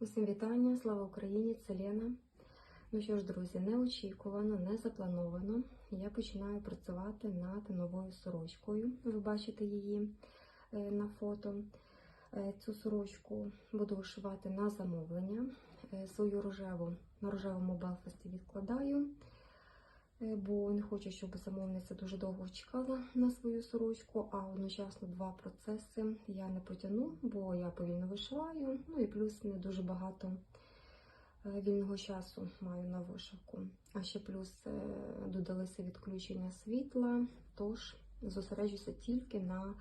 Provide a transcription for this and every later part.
Усім вітання, слава Україні, це Лена. Ну що ж, друзі, неочікувано, не заплановано. Я починаю працювати над новою сорочкою. Ви бачите її е, на фото. Е, Цю сорочку буду вишивати на замовлення. Е, Свою рожеву на рожевому Белфасті відкладаю, бо не хочу, щоб замовниця дуже довго чекала на свою сорочку, а одночасно два процеси я не потягну, бо я повільно вишиваю. Ну і плюс не дуже багато е, вільного часу маю на вишивку. А ще плюс е, додалися відключення світла, тож зосереджуся тільки на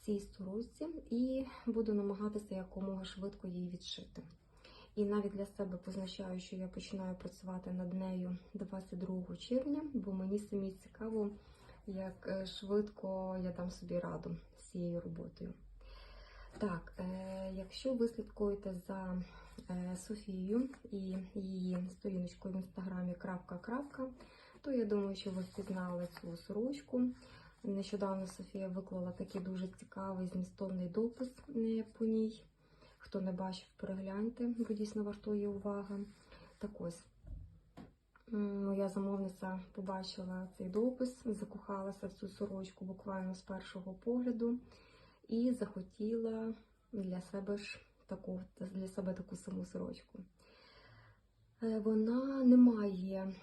цій сорочці і буду намагатися якомога швидко її відшити. І навіть для себе позначаю, що я починаю працювати над нею 22 червня, бо мені самі цікаво, як е, швидко я дам собі раду з цією роботою. Так, е, якщо ви слідкуєте за е, Софією і її сторіночкою в інстаграмі крапка крапка, то я думаю, що ви впізнали цю сорочку. Нещодавно Софія виклала такий дуже цікавий змістовний допис по ній. Хто не бачив, перегляньте, бо дійсно вартує уваги. Так ось, моя замовниця побачила цей допис, закохалася в цю сорочку буквально з першого погляду і захотіла для себе ж таку, для себе таку саму сорочку. Е, Вона не має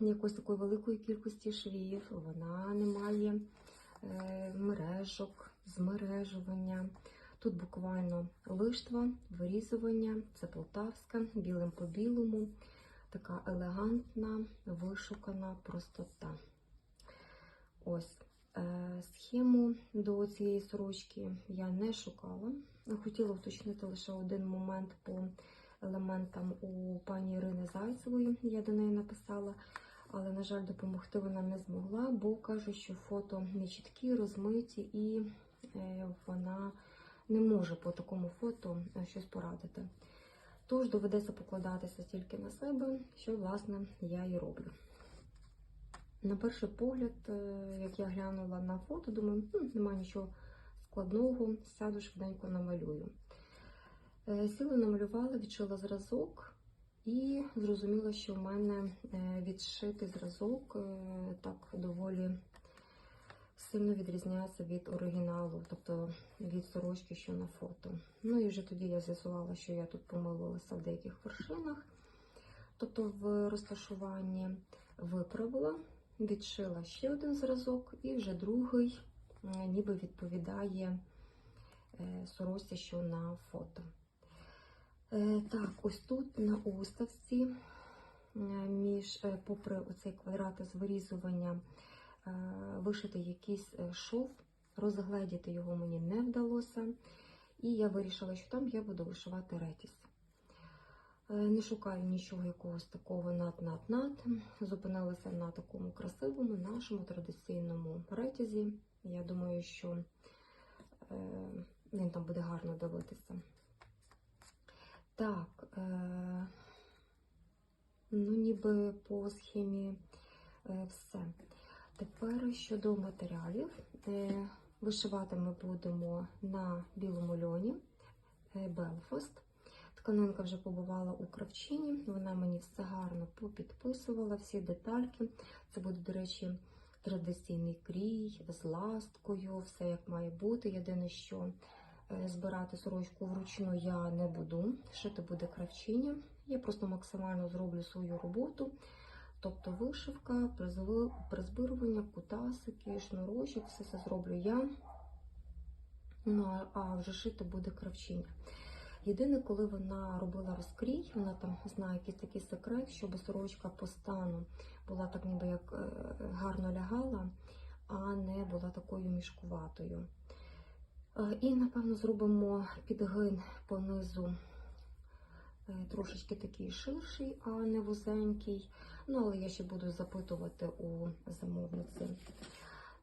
якоїсь такої великої кількості швів, вона не має е, мережок, змережування. Тут буквально лиштва, вирізування, це полтавська, білим по білому, така елегантна, вишукана простота. Ось е, схему до цієї сорочки я не шукала. Хотіла уточнити лише один момент по елементам у пані Ірини Зайцевої. Я до неї написала, але, на жаль, допомогти вона не змогла, бо каже, що фото не чіткі, розмиті, і е, вона не може по такому фото е, щось порадити. Тож доведеться покладатися тільки на себе, що, власне, я і роблю. На перший погляд, е, як я глянула на фото, думаю, «Хм, нема нічого складного, сяду швиденько намалюю. Е, Сіла намалювала, відшила зразок і зрозуміла, що в мене відшитий зразок так доволі сильно відрізняється від оригіналу, тобто від сорочки, що на фото. Ну і вже тоді я з'ясувала, що я тут помилилася в деяких вершинах, тобто в розташуванні виправила, відшила ще один зразок, і вже другий е, ніби відповідає е, сорочці, що на фото. Е, Так, ось тут на уставці, між, попри оцей квадрат з вирізування, е, вишити якийсь е, шов, розгледіти його мені не вдалося. І я вирішила, що там я буду вишивати ретіс. Е, Не шукаю нічого якогось такого над-над-над. Зупинилася на такому красивому, нашому традиційному ретязі. Я думаю, що е, він там буде гарно дивитися. Так, е, ну ніби по схемі е, все. Тепер щодо матеріалів. Вишивати ми будемо на білому льоні е, Белфаст. Тканинка вже побувала у кравчині, вона мені все гарно попідписувала, всі детальки. Це буде, до речі, традиційний крій з ласткою, все як має бути. Єдине, що е, збирати сорочку вручну я не буду. Шити буде кравчиня. Я просто максимально зроблю свою роботу. Тобто вишивка, призбирування, кутасики, шнурочок, все це зроблю я. Ну, а- вже шити буде кравчиня. Єдине, коли вона робила розкрій, вона там знає якийсь такий секрет, щоб сорочка по стану була так ніби як е, гарно лягала, а не була такою мішкуватою. Е, І, напевно, зробимо підгин по низу трошечки такий ширший, а не вузенький. Ну, але я ще буду запитувати у замовниці.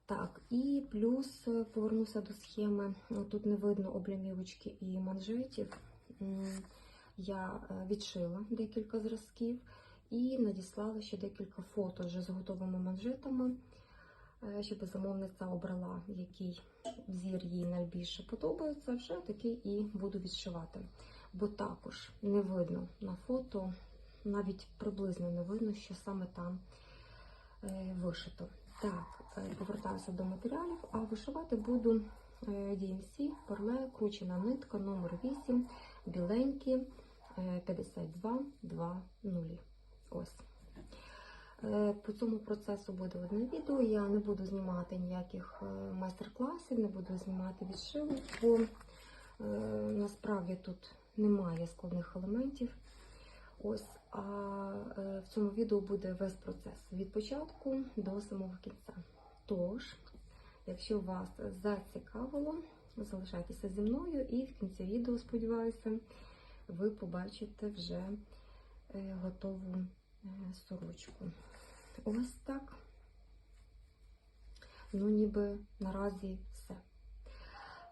Так, і плюс е, повернуся до схеми. Тут не видно облямівочки і манжетів. Я е, відшила декілька зразків і надіслала ще декілька фото вже з готовими манжетами, е, щоб замовниця обрала, який взір їй найбільше подобається. Вже такий і буду відшивати. Бо також не видно на фото, навіть приблизно не видно, що саме там е, вишито. Так, е, повертаюся до матеріалів, а вишивати буду е, DMC, перле, кручена нитка, номер 8, біленькі, е, 52, 2, 0. Ось. По цьому процесу буде одне відео. Я не буду знімати ніяких майстер-класів, не буду знімати відшиву, бо насправді тут немає складних елементів. Ось, а е, в цьому відео буде весь процес від початку до самого кінця. Тож, якщо вас зацікавило, залишайтеся зі мною і в кінці відео, сподіваюся, ви побачите вже е, готову е, сорочку. Ось так. Ну, ніби наразі.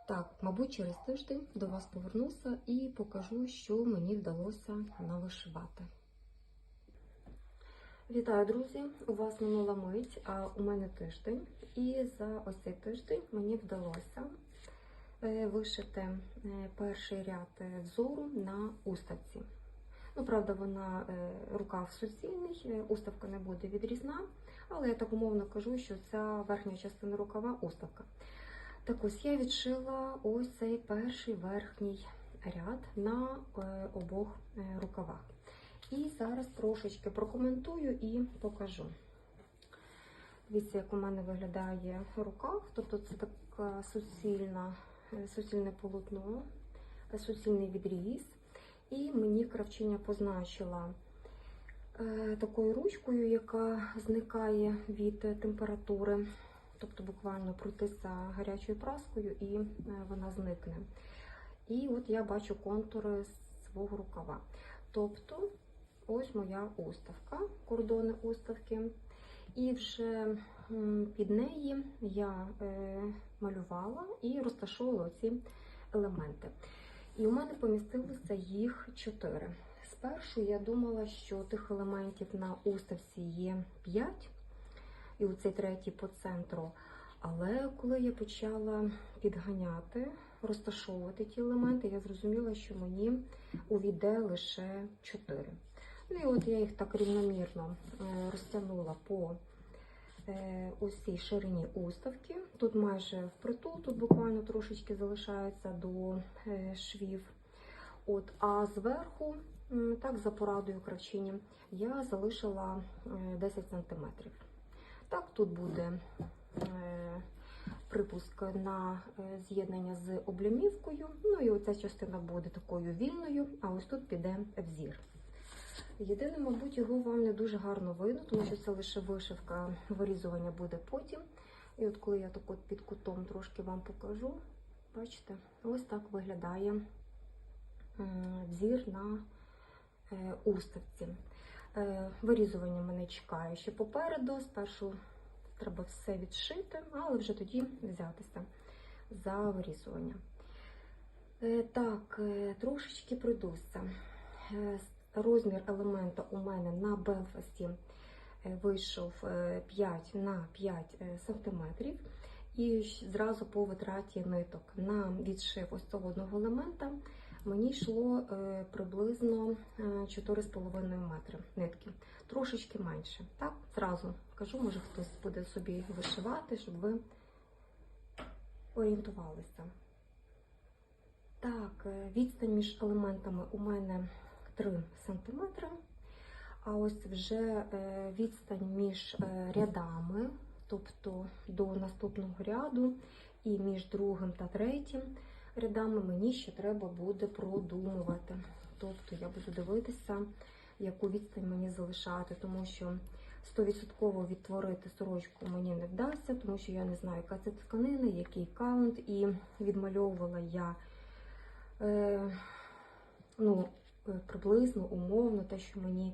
Так, мабуть, через тиждень до вас повернуся і покажу, що мені вдалося навишивати. Вітаю, друзі! У вас минула мить, а у мене тиждень. І за ось цей тиждень мені вдалося е, вишити е, перший ряд е, взору на уставці. Ну, правда, вона рукав суцільний, уставка не буде відрізна, але я так умовно кажу, що ця верхня частина рукава уставка. Так ось я відшила ось цей перший верхній ряд на е, обох е, рукавах. І зараз трошечки прокоментую і покажу. Дивіться, як у мене виглядає рукав, тобто це така суцільна, е, суцільне полотно, суцільний відріз. І мені кравчиня позначила такою ручкою, яка зникає від температури, тобто буквально пройтися гарячою праскою, і е, вона зникне. І от я бачу контури свого рукава. Тобто, ось моя уставка, кордони уставки. І вже під неї я е, малювала і розташовувала ці елементи. І у мене помістилося їх чотири. Спершу я думала, що тих елементів на уставці є 5, і оцей третій по центру. Але коли я почала підганяти, розташовувати ті елементи, я зрозуміла, що мені увійде лише 4. Ну і от я їх так рівномірно е, розтягнула по е, усій ширині уставки. Тут майже впритул, тут буквально трошечки залишається до е, швів. От, а зверху, так за порадою кравчині, я залишила е, 10 см. Так, тут буде е, припуск на е, з'єднання з облямівкою. Ну і оця частина буде такою вільною, а ось тут піде взір. Єдине, мабуть, його вам не дуже гарно видно, тому що це лише вишивка, вирізування буде потім. І от коли я так от під кутом трошки вам покажу, бачите, ось так виглядає взір на е, уставці. Е, Вирізування мене чекає ще попереду. Спершу треба все відшити, але вже тоді взятися за вирізування. Е, Так, е, трошечки пройдуся. Розмір елемента у мене на Белфасті е, вийшов е, 5 на 5 см. І зразу по витраті ниток на відшив ось цього одного елемента мені йшло е, приблизно е, 4,5 метри нитки, трошечки менше. Так, зразу кажу, може хтось буде собі вишивати, щоб ви орієнтувалися. Так, е, відстань між елементами у мене 3 см. А ось вже е, відстань між е, рядами, тобто до наступного ряду, і між другим та третім рядами мені ще треба буде продумувати. Тобто я буду дивитися, яку відстань мені залишати, тому що 100% відтворити сорочку мені не вдасться, тому що я не знаю, яка це тканина, який каунт, і відмальовувала я е, ну, е, приблизно, умовно, те, що мені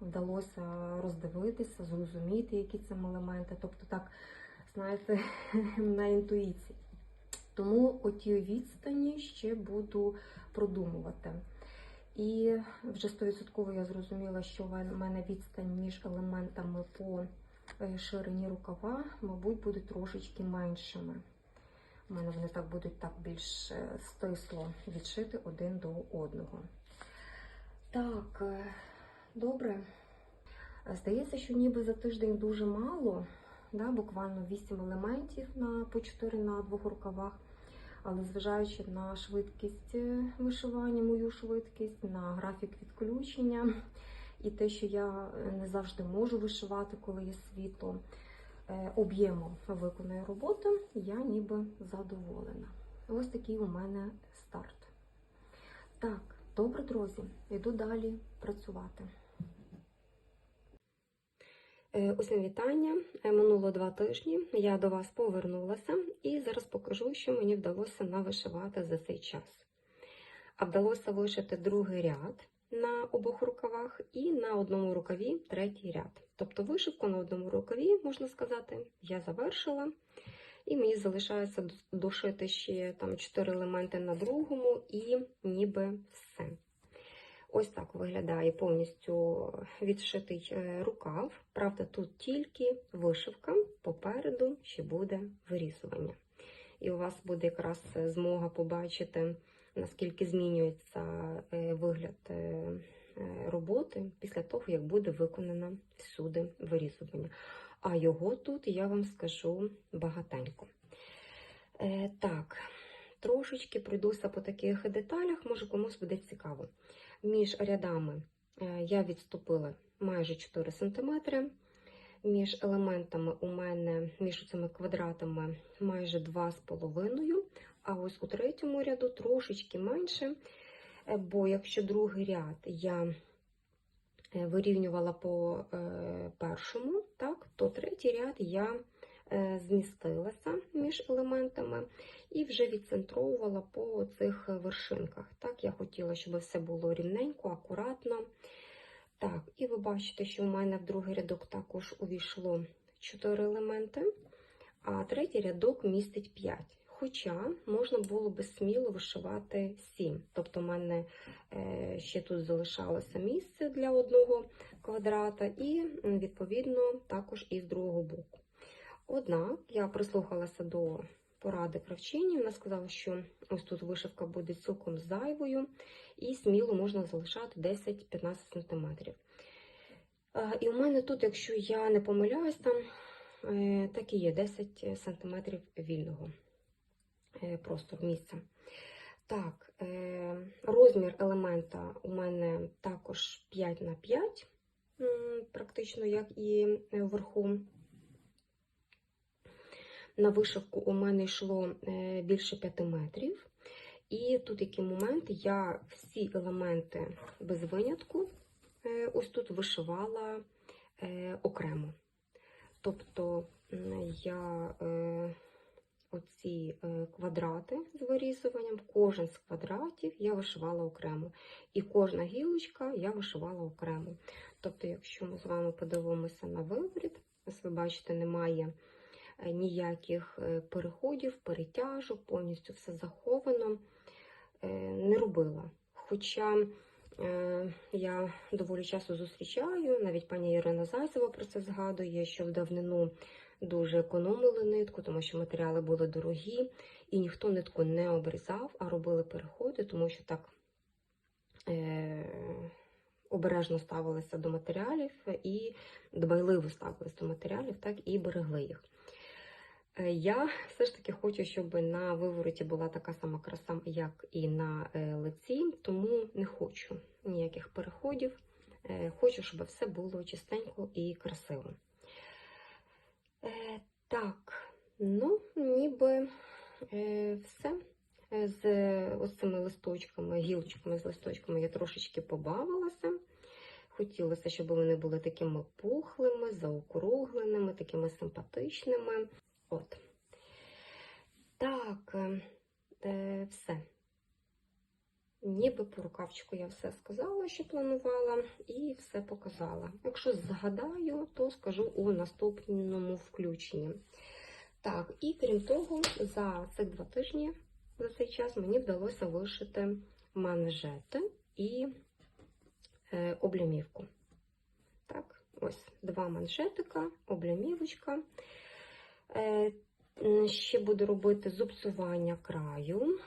вдалося роздивитися, зрозуміти, які це елементи. Тобто, так, знаєте, на інтуїції. Тому оті відстані ще буду продумувати. І вже 100% я зрозуміла, що в мене відстань між елементами по е, ширині рукава, мабуть, буде трошечки меншими. У мене вони так будуть так більш е, стисло відшити один до одного. Так, е, добре. Здається, що ніби за тиждень дуже мало, да, буквально 8 елементів на по 4 на двох рукавах. Але зважаючи на швидкість е, вишивання, мою швидкість, на графік відключення і те, що я е, не завжди можу вишивати, коли є світло, е, об'ємом виконаної роботи, я ніби задоволена. Ось такий у мене старт. Так, добре, друзі, йду далі працювати. Е, Усім вітання. Е, Минуло два тижні. Я до вас повернулася і зараз покажу, що мені вдалося навишивати за цей час. А вдалося вишити другий ряд на обох рукавах і на одному рукаві третій ряд. Тобто вишивку на одному рукаві, можна сказати, я завершила. І мені залишається дошити ще там 4 елементи на другому, і ніби все. Ось так виглядає повністю відшитий е, рукав. Правда, тут тільки вишивка, попереду ще буде вирізування. І у вас буде якраз е, змога побачити, наскільки змінюється е, вигляд роботи після того, як буде виконано всюди вирізування. А його тут, я вам скажу, багатенько. Так, трошечки пройдуся по таких деталях, може комусь буде цікаво. Між рядами е, я відступила майже 4 см. Між елементами у мене, між цими квадратами майже 2,5 а ось у третьому ряду трошечки менше, е, бо якщо другий ряд я е, вирівнювала по першому, так, то третій ряд я змістилася між елементами і вже відцентровувала по цих вершинках. Так, я хотіла, щоб все було рівненько, акуратно. Так, і ви бачите, що у мене в другий рядок також увійшло 4 елементи, а третій рядок містить 5. Хоча можна було би сміло вишивати 7. Тобто, в мене е, ще тут залишалося місце для одного квадрата, і, відповідно, також і з другого боку. Однак я прислухалася до поради кравчині. Вона сказала, що ось тут вишивка буде цілком зайвою, і сміло можна залишати 10-15 см. Е, І у мене тут, якщо я не помиляюсь, там е, так і є 10 см вільного е, простору місця. Так, розмір елемента у мене також 5 на 5, практично як і вверху. На вишивку у мене йшло е, більше 5 метрів. І тут який момент, я всі елементи без винятку е, ось тут вишивала е, окремо. Тобто я оці квадрати з вирізуванням, кожен з квадратів я вишивала окремо. І кожна гілочка я вишивала окремо. Тобто, якщо ми з вами подивимося на виворіт, ви бачите, немає ніяких е, переходів, перетяжок, повністю все заховано. Е, Не робила. Хоча е, я доволі часто зустрічаю, навіть пані Ірина Зайцева про це згадує, що в давнину дуже економили нитку, тому що матеріали були дорогі, і ніхто нитку не обрізав, а робили переходи, тому що так е, обережно ставилися до матеріалів і дбайливо ставилися до матеріалів, так і берегли їх. Е, Я все ж таки хочу, щоб на вивороті була така сама краса, як і на е, лиці, тому не хочу ніяких переходів. Е, Хочу, щоб все було чистенько і красиво. Так, ну, ніби все. З ось цими листочками, гілочками з листочками я трошечки побавилася. Хотілося, щоб вони були такими пухлими, заокругленими, такими симпатичними. От. Так, е, е, все. Ніби по рукавчику я все сказала, що планувала, і все показала. Якщо згадаю, то скажу у наступному включенні. Так, і крім того, за цих два тижні, за цей час, мені вдалося вишити манжети і е, облямівку. Так, ось два манжетика, облямівочка. Е, Ще буду робити зубцювання краю,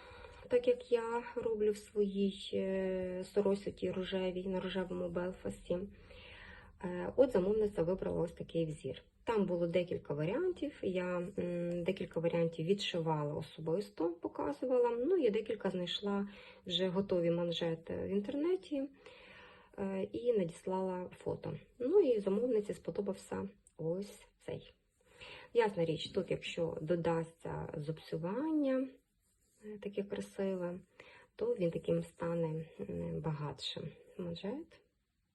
так як я роблю в своїй е, рожевій на рожевому белфасі. Е, От замовниця вибрала ось такий взір. Там було декілька варіантів. Я декілька варіантів відшивала особисто, показувала. Ну і декілька знайшла вже готові манжети в інтернеті і надіслала фото. Ну і замовниці сподобався ось цей. Ясна річ, тут, якщо додасться зубцювання е, таке красиве, то він таким стане багатшим манжет.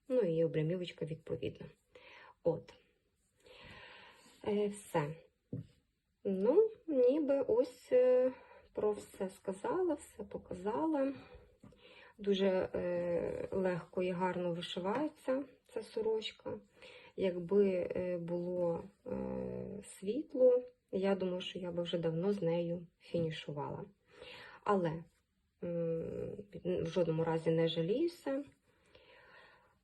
Ну і обрямівочка відповідно. От. Е, все. Ну, ніби ось е, про все сказала, все показала. Дуже легко і гарно вишивається ця сорочка. Якби е, було е, світло, я думаю, що я би вже давно з нею фінішувала. Але в жодному разі не жаліюся.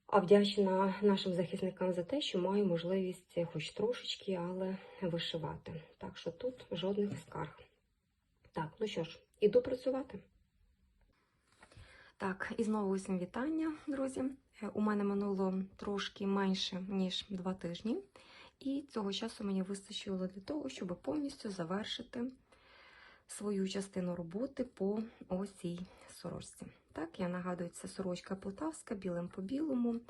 А вдячна нашим захисникам за те, що маю можливість хоч трошечки, але вишивати. Так що тут жодних скарг. Так, ну що ж, іду працювати. Так, і знову усім вітання, друзі. Е, У мене минуло трошки менше, ніж два тижні, і цього часу мені вистачило для того, щоб повністю завершити свою частину роботи по ось цій сорочці. Так, я нагадую, це сорочка полтавська, білим по білому.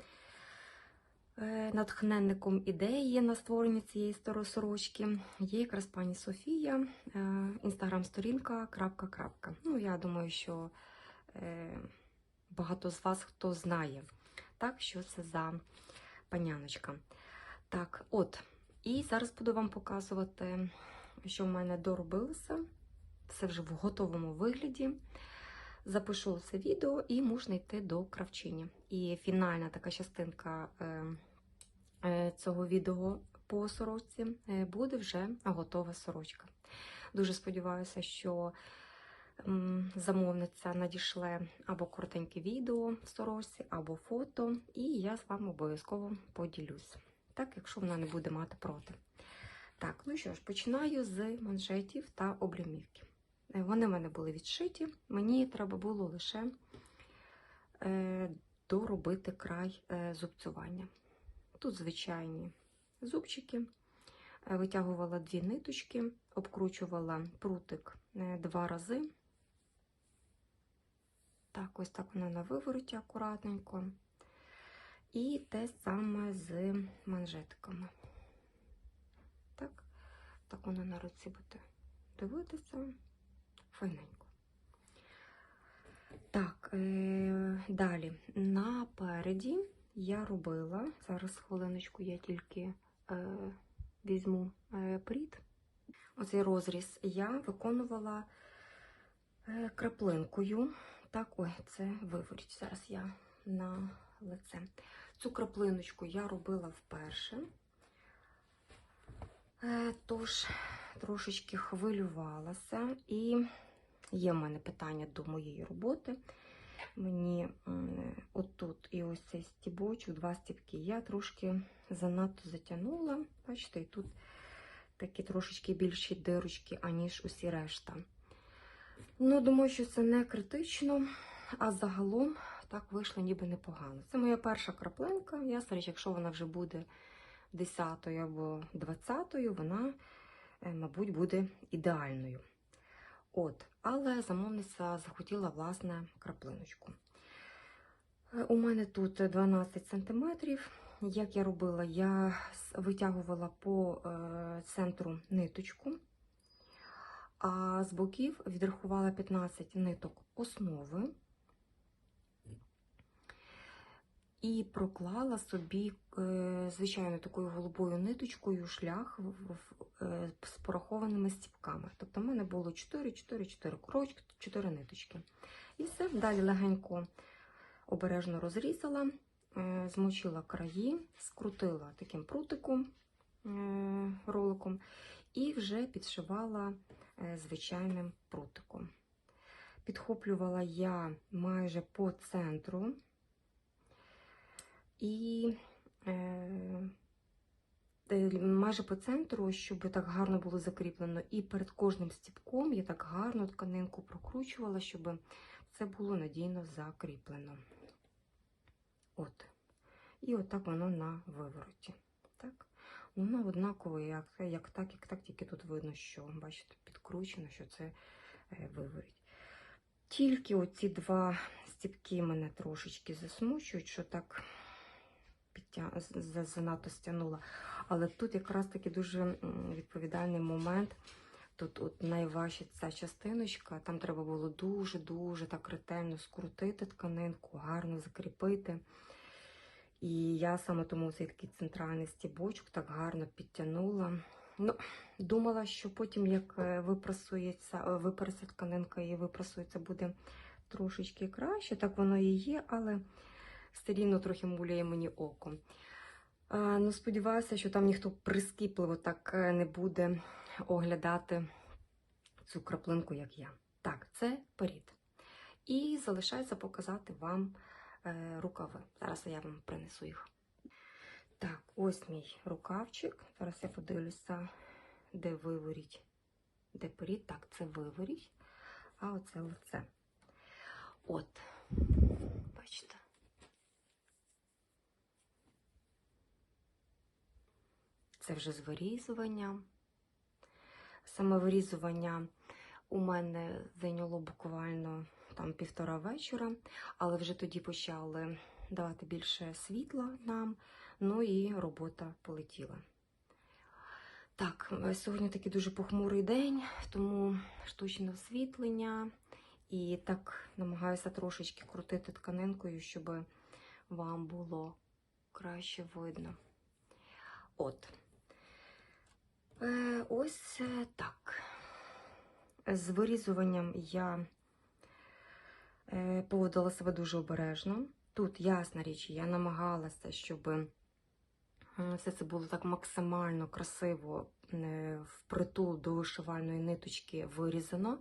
Е, Натхненником ідеї на створення цієї сорочки є якраз пані Софія, інстаграм-сторінка крапка крапка. Ну, я думаю, що е, багато з вас хто знає, так, що це за паняночка. Так, от, і зараз буду вам показувати, що в мене доробилося. Все вже в готовому вигляді. Запишу це відео і можна йти до кравчині. І фінальна така частинка е, е, цього відео по сорочці е, буде вже готова сорочка. Дуже сподіваюся, що замовниця надішле або коротеньке відео в сорочці, або фото, і я з вами обов'язково поділюсь. Так, якщо вона не буде мати проти. Так, ну що ж, починаю з манжетів та облямівки. Е, Вони в мене були відшиті, мені треба було лише е, доробити край е, зубцювання. Тут звичайні зубчики, витягувала дві ниточки, обкручувала прутик два рази. Так, ось так вона на вивороті акуратненько. І те саме з манжетиками. Так, так воно на руці буде дивитися файненько. Так, е, далі. Напереді я робила, зараз хвилиночку я тільки е, візьму е, прід. Оцей розріз я виконувала е, краплинкою. Так, ой, це виворіть. Зараз я на лице. Цю краплиночку я робила вперше. Е, Тож, трошечки хвилювалася, і є в мене питання до моєї роботи. Мені отут і ось цей стібочок, два стібки, я трошки занадто затягнула. Бачите, і тут такі трошечки більші дирочки, аніж усі решта. Ну, думаю, що це не критично, а загалом так вийшло ніби непогано. Це моя перша краплинка. Ясна річ, якщо вона вже буде 10 або 20, вона, е, мабуть, буде ідеальною. От, але замовниця захотіла власне краплиночку. Е, У мене тут 12 см. Як я робила, я витягувала по е, центру ниточку, а з боків відрахувала 15 ниток основи і проклала собі е, звичайно такою голубою ниточкою шлях е, з порахованими стіпками. Тобто в мене було 4, 4, 4 крочки, 4 ниточки. І все, далі легенько обережно розрізала, е, змочила краї, скрутила таким прутиком, роликом, і вже підшивала звичайним прутиком. Підхоплювала я майже по центру і е, е, майже по центру, щоб так гарно було закріплено. І перед кожним стіпком я так гарно тканинку прокручувала, щоб це було надійно закріплено. От. І отак воно на вивороті. Так? Воно однаково, як, як так, як так, тільки тут видно, що, бачите, підкручено, що це е, виворіть. Тільки оці два стіпки мене трошечки засмучують, що так підтя... занадто стягнула. Але тут якраз таки дуже відповідальний момент. Тут от найважча ця частиночка, там треба було дуже-дуже так ретельно скрутити тканинку, гарно закріпити. І я саме тому цей такий центральний стібочок так гарно підтягнула. Ну, думала, що потім, як випрасується, е, тканинка і випрасується, буде трошечки краще. Так воно і є, але все рівно трохи муляє мені оком. А, ну, сподіваюся, що там ніхто прискіпливо так е, не буде оглядати цю краплинку, як я. Так, це перід. І залишається показати вам рукави. Зараз я вам принесу їх. Так, ось мій рукавчик. Зараз я подивлюся, де виворіть, де перід. Так, це виворіть, а оце лице. От, бачите. Це вже з вирізуванням. Саме вирізування у мене зайняло там півтора вечора, але вже тоді почали давати більше світла нам, ну і робота полетіла. Так, е, сьогодні такий дуже похмурий день, тому штучне освітлення. І так намагаюся трошечки крутити тканинкою, щоб вам було краще видно. От. Е, ось е, так. З вирізуванням я поводила себе дуже обережно. Тут, ясна річ, я намагалася, щоб все це було так максимально красиво е, впритул до вишивальної ниточки вирізано.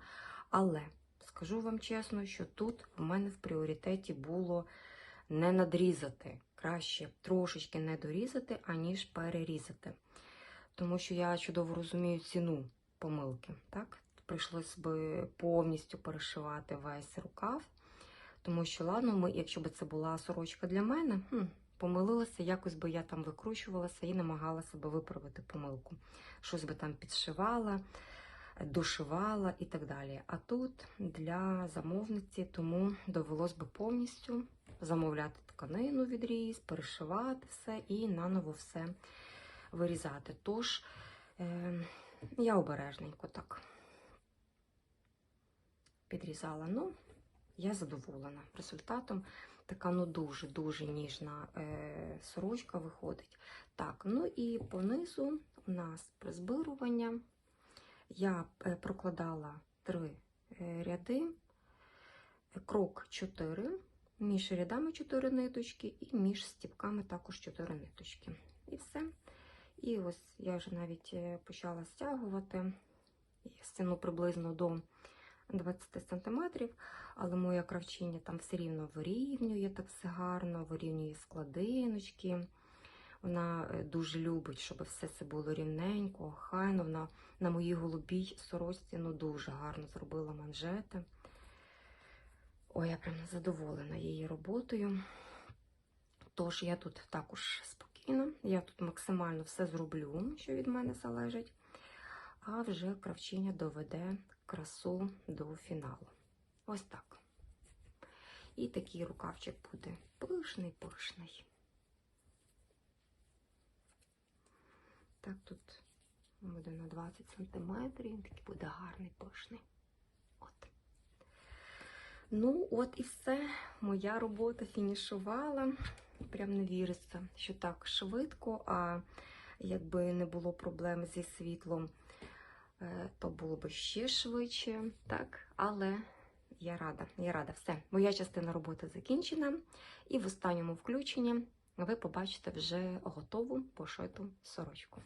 Але скажу вам чесно, що тут в мене в пріоритеті було не надрізати. Краще трошечки не дорізати, аніж перерізати. Тому що я чудово розумію ціну помилки. Так? Прийшлось би повністю перешивати весь рукав. Тому що, ладно, ми, якщо б це була сорочка для мене, хм, помилилася, якось би я там викручувалася і намагалася би виправити помилку. Щось би там підшивала, дошивала і так далі. А тут для замовниці, тому довелось би повністю замовляти тканину відріз, перешивати все і наново все вирізати. Тож е, я обережненько так підрізала. Ну, я задоволена результатом. Така ну дуже-дуже ніжна е, сорочка виходить. Так, ну і понизу у нас призбирування. Я е, прокладала три е, ряди, крок 4, між рядами 4 ниточки, і між стіпками також 4 ниточки. І все. І ось я вже навіть е, почала стягувати. Я стягну приблизно до 20 см, але моя кравчиня там все рівно вирівнює так все гарно, вирівнює складиночки. Вона е, дуже любить, щоб все це було рівненько, охайно. Вона на моїй голубій сорочці ну, дуже гарно зробила манжети. Ой, я прям задоволена її роботою. Тож я тут також спокійно, я тут максимально все зроблю, що від мене залежить, а вже кравчиня доведе красу до фіналу. Ось так. І такий рукавчик буде пишний-пишний. Так, тут буде на 20 см, він такий буде гарний, пишний. От. Ну, от і все. Моя робота фінішувала. Прям не віриться, що так швидко, а якби не було проблем зі світлом, то було б ще швидше. Так, але я рада, я рада. Все, моя частина роботи закінчена. І в останньому включенні ви побачите вже готову пошиту сорочку.